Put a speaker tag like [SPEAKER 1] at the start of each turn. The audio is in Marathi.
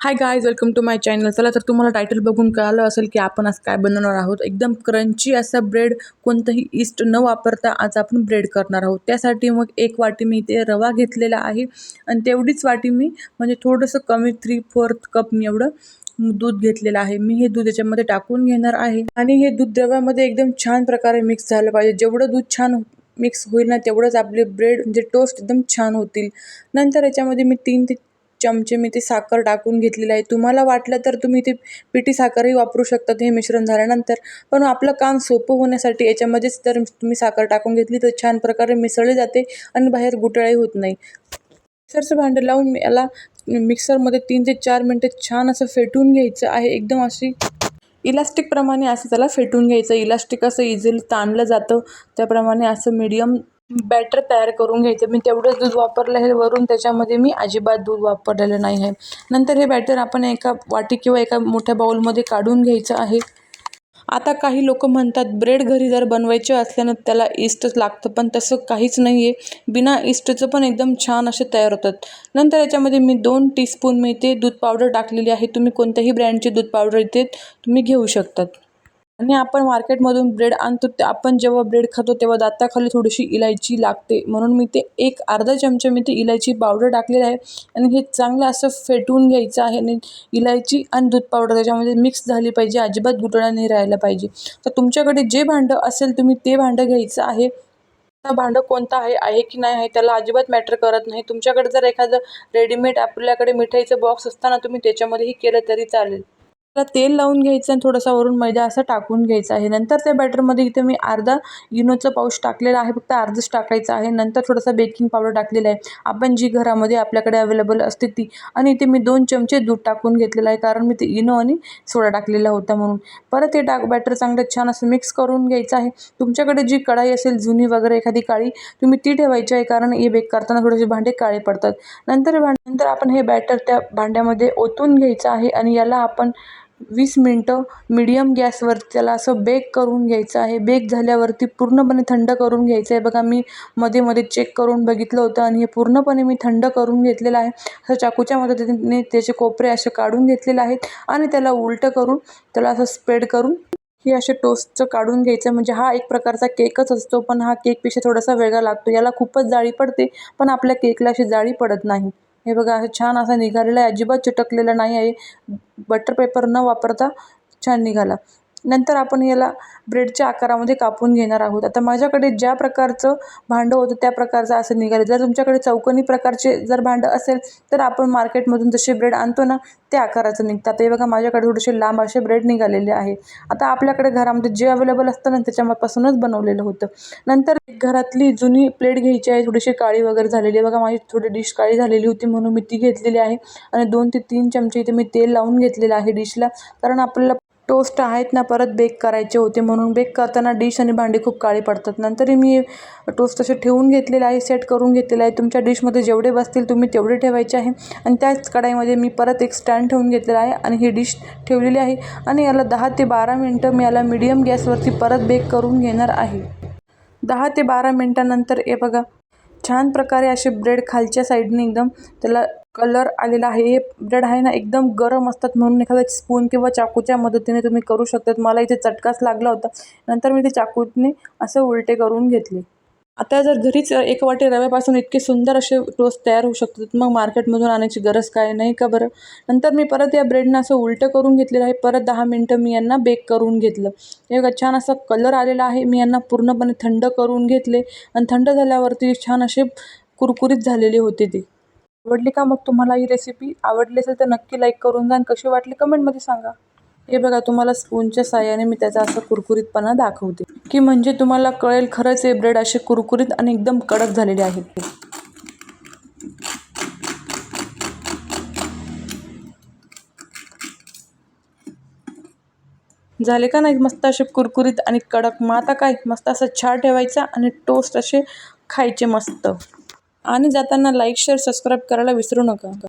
[SPEAKER 1] Hi guys welcome to my channel चला तर तुम्हाला टायटल बघून कळालं असेल की आपण आज काय बनवणार आहोत. एकदम क्रंची असा ब्रेड कोणतंही इस्ट न वापरता आज आपण ब्रेड करणार आहोत. त्यासाठी मग एक वाटी मी इथे रवा घेतलेला आहे आणि तेवढीच वाटी मी म्हणजे थोडंसं कमी थ्री फोर्थ कप मी एवढं दूध घेतलेलं आहे. मी हे दूध याच्यामध्ये टाकून घेणार आहे. आणि हे दूध रव्यामध्ये एकदम छान प्रकारे मिक्स झालं पाहिजे. जेवढं दूध छान मिक्स होईल ना तेवढंच आपले ब्रेड म्हणजे टोस्ट एकदम छान होतील. नंतर याच्यामध्ये मी तीन ते चमचे मी ते साखर टाकून घेतलेलं आहे. तुम्हाला वाटलं तर तुम्ही ते पिठी साखरही वापरू शकता हे मिश्रण झाल्यानंतर. पण आपलं काम सोपं होण्यासाठी याच्यामध्येच जर तुम्ही साखर टाकून घेतली तर छान प्रकारे मिसळली जाते आणि बाहेर गुटळाही होत नाही. मिक्सरचं भांडं लावून याला मिक्सरमध्ये तीन ते चार मिनटं छान असं फेटून घ्यायचं आहे. एकदम अशी इलास्टिकप्रमाणे असं त्याला फेटून घ्यायचं. इलास्टिक असं इझिली ताणलं जातं. त्याप्रमाणे असं मीडियम बॅटर तयार करून घ्यायचं. मी तेवढंच दूध वापरलं आहे वरून त्याच्यामध्ये मी अजिबात दूध वापरलेलं नाही आहे. नंतर हे बॅटर आपण एका वाटी किंवा एका मोठ्या बाऊलमध्ये काढून घ्यायचं आहे. आता काही लोक म्हणतात ब्रेड घरी जर बनवायचे असल्यानं त्याला इस्टच लागतं. पण तसं काहीच नाही आहे बिना इस्टचं पण एकदम छान असे तयार होतात. नंतर याच्यामध्ये मी दोन टीस्पून मी ते दूध पावडर टाकलेली आहे. तुम्ही कोणत्याही ब्रँडची दूध पावडर इथे तुम्ही घेऊ शकतात. आणि आपण मार्केटमधून ब्रेड आणतो ते आपण जेव्हा ब्रेड खातो तेव्हा दाताखाली थोडीशी इलायची लागते. म्हणून मी ते एक अर्धा चमचा मी ते इलायची पावडर टाकलेलं आहे आणि हे चांगलं असं फेटून घ्यायचं आहे. आणि इलायची आणि दूध पावडर त्याच्यामध्ये मिक्स झाली पाहिजे अजिबात गुटळा नाही राहायला पाहिजे. तर तुमच्याकडे जे भांडं असेल तुम्ही ते भांडं घ्यायचं आहे. भांडं कोणतं आहे आहे की नाही आहे त्याला अजिबात मॅटर करत नाही. तुमच्याकडे जर एखादं रेडीमेड आपल्याकडे मिठाईचं बॉक्स असताना तुम्ही त्याच्यामध्येही केलं तरी चालेल. त्याला तेल लावून घ्यायचं आणि थोडासा वरून मैदा असं टाकून घ्यायचा आहे. नंतर त्या बॅटरमध्ये इथे मी अर्धा इनोचं पाऊच टाकलेला आहे. फक्त अर्धच टाकायचं आहे. नंतर थोडासा बेकिंग पावडर टाकलेला आहे. आपण जी घरामध्ये आपल्याकडे अवेलेबल असते ती. आणि इथे मी दोन चमचे दूध टाकून घेतलेलं आहे. कारण मी ते इनो आणि सोडा टाकलेला होता म्हणून. परत हे टाक बॅटर चांगलं छान असं मिक्स करून घ्यायचं आहे. तुमच्याकडे जी कढाई असेल जुनी वगैरे एखादी काळी तुम्ही ती ठेवायची आहे. कारण हे बेक करताना थोडेसे भांडे काळे पडतात. नंतर नंतर आपण हे बॅटर त्या भांड्यामध्ये ओतून घ्यायचं आहे. आणि याला आपण वीस मिनटं मिडियम गॅसवर त्याला असं बेक करून घ्यायचं आहे. बेक झाल्यावरती पूर्णपणे थंड करून घ्यायचं आहे. बघा मी मध्ये मध्ये चेक करून बघितलं होतं आणि हे पूर्णपणे मी थंड करून घेतलेलं आहे. असं चाकूच्या मदतीने त्याचे कोपरे असे काढून घेतलेले आहेत आणि त्याला उलटं करून त्याला असं स्प्रेड करून हे असे टोस्टचं काढून घ्यायचं. म्हणजे हा एक प्रकारचा केकच असतो पण हा केकपेक्षा थोडासा वेगळा लागतो. याला खूपच जाळी पडते पण आपल्या केकला अशी जाळी पडत नाही. हे बघा असं छान असा निघालेला आहे. अजिबात चिटकलेलं नाही आहे. बटर पेपर न वापरता छान निघाला. नंतर आपण याला ब्रेडच्या आकारामध्ये कापून घेणार आहोत. आता माझ्याकडे ज्या प्रकारचं भांडं होतं त्या प्रकारचं असं निघालं. जर तुमच्याकडे चौकोनी प्रकारचे जर भांडं असेल तर आपण मार्केटमधून जसे ब्रेड आणतो ना त्या आकाराचं निघतात हे बघा माझ्याकडे थोडेसे लांब असे ब्रेड निघालेले आहे. आता आपल्याकडे घरामध्ये जे अवेलेबल असतं ना त्याच्यापासूनच बनवलेलं होतं. नंतर घरातली जुनी प्लेट घ्यायची आहे. थोडीशी काळी वगैरे झालेली बघा माझी थोडी डिश काळी झालेली होती म्हणून मी ती घेतलेली आहे. आणि दोन ते तीन चमचे इथे मी तेल लावून घेतलेलं आहे डिशला. कारण आपल्याला टोस्ट आहेत ना परत बेक करायचे होते म्हणून बेक करताना डिश आणि भांडी खूप काळी पडतात. नंतरही मी टोस्ट असे ठेवून घेतलेले आहे सेट करून घेतलेलं आहे. तुमच्या डिशमध्ये जेवढे बसतील तुम्ही तेवढे ठेवायचे आहे. आणि त्याच कढाईमध्ये मी परत एक स्टँड ठेवून घेतलेला आहे आणि ही डिश ठेवलेली आहे. आणि याला दहा ते बारा मिनटं मी याला मीडियम गॅसवरती परत बेक करून घेणार आहे. दहा ते बारा मिनटानंतर हे बघा छान प्रकारे असे ब्रेड खालच्या साईडने एकदम त्याला कलर आलेला आहे. हे ब्रेड आहे ना एकदम गरम असतात म्हणून एखाद्या स्पून किंवा चाकूच्या मदतीने तुम्ही करू शकतात. मला इथे चटकाच लागला होता. नंतर मी ते चाकूने असं उलटे करून घेतले. आता जर घरीच एक वाटी रव्यापासून इतके सुंदर असे टोस्ट तयार होऊ शकतात. मग मार्केटमधून आणायची गरज काय? नाही का बरं? नंतर मी परत या ब्रेडनं असं उलटं करून घेतलेलं आहे. परत दहा मिनटं मी यांना बेक करून घेतलं. एक छान असा कलर आलेला आहे. मी यांना पूर्णपणे थंड करून घेतले. आणि थंड झाल्यावरती छान असे कुरकुरीत झालेले होते ते. आवडली का? मग तुम्हाला ही रेसिपी आवडली असेल तर नक्की लाईक करून जा आणि कशी वाटली कमेंटमध्ये सांगा. हे बघा तुम्हाला स्पूनच्या साह्याने मी त्याचा असं कुरकुरीतपणा दाखवते. की म्हणजे तुम्हाला कळेल खरंच हे ब्रेड असे कुरकुरीत आणि एकदम कडक झालेले आहेत. ते झाले का नाही मस्त असे कुरकुरीत आणि कडक? मग आता काय? मस्त असं छान ठेवायचा आणि टोस्ट असे खायचे मस्त. आणि जाताना लाईक शेअर सबस्क्राईब करायला विसरू नका.